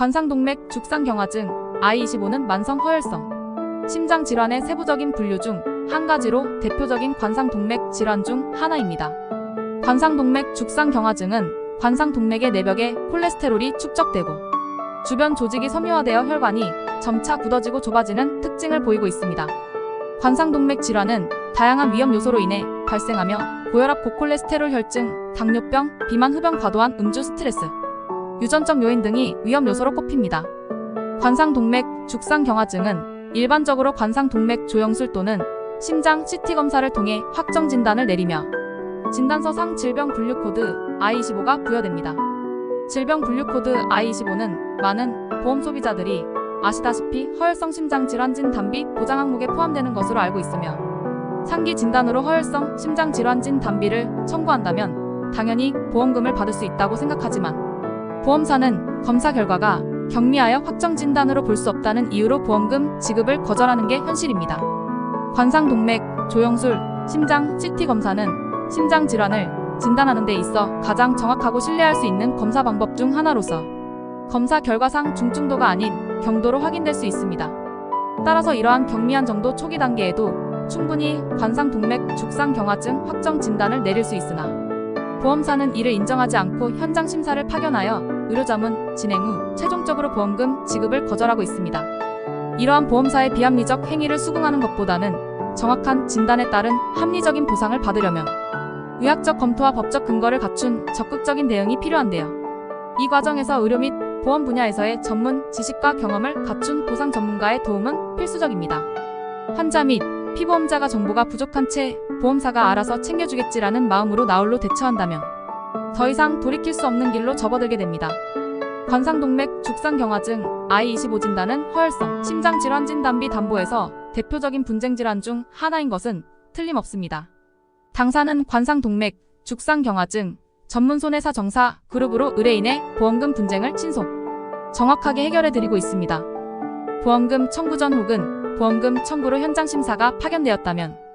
관상동맥 죽상경화증 I25는 만성 허혈성 심장 질환의 세부적인 분류 중 한 가지로 대표적인 관상동맥 질환 중 하나입니다. 관상동맥 죽상경화증은 관상동맥의 내벽에 콜레스테롤이 축적되고 주변 조직이 섬유화되어 혈관이 점차 굳어지고 좁아지는 특징을 보이고 있습니다. 관상동맥 질환은 다양한 위험 요소로 인해 발생하며 고혈압 고콜레스테롤 혈증, 당뇨병, 비만 흡연 과도한 음주 스트레스, 유전적 요인 등이 위험 요소로 꼽힙니다. 관상동맥 죽상경화증은 일반적으로 관상동맥 조영술 또는 심장 CT 검사를 통해 확정 진단을 내리며 진단서상 질병 분류 코드 I25가 부여됩니다. 질병 분류 코드 I25는 많은 보험 소비자들이 아시다시피 허혈성 심장 질환 진 단비 보장 항목에 포함되는 것으로 알고 있으며 상기 진단으로 허혈성 심장 질환 진 단비를 청구한다면 당연히 보험금을 받을 수 있다고 생각하지만 보험사는 검사 결과가 경미하여 확정 진단으로 볼 수 없다는 이유로 보험금 지급을 거절하는 게 현실입니다. 관상동맥, 조영술, 심장, CT 검사는 심장 질환을 진단하는 데 있어 가장 정확하고 신뢰할 수 있는 검사 방법 중 하나로서 검사 결과상 중증도가 아닌 경도로 확인될 수 있습니다. 따라서 이러한 경미한 정도 초기 단계에도 충분히 관상동맥 죽상경화증 확정 진단을 내릴 수 있으나 보험사는 이를 인정하지 않고 현장 심사를 파견하여 의료자문 진행 후 최종적으로 보험금 지급을 거절하고 있습니다. 이러한 보험사의 비합리적 행위를 수긍하는 것보다는 정확한 진단에 따른 합리적인 보상을 받으려면 의학적 검토와 법적 근거를 갖춘 적극적인 대응이 필요한데요. 이 과정에서 의료 및 보험 분야에서의 전문 지식과 경험을 갖춘 보상 전문가의 도움은 필수적입니다. 환자 및 피보험자가 정보가 부족한 채 보험사가 알아서 챙겨주겠지라는 마음으로 나홀로 대처한다면 더 이상 돌이킬 수 없는 길로 접어들게 됩니다. 관상동맥 죽상경화증 I25 진단은 허혈성 심장질환 진단비 담보에서 대표적인 분쟁질환 중 하나인 것은 틀림없습니다. 당사는 관상동맥 죽상경화증 전문 손해사 정사 그룹으로 의뢰인의 보험금 분쟁을 신속 정확하게 해결해 드리고 있습니다. 보험금 청구 전 혹은 보험금 청구로 현장 심사가 파견되었다면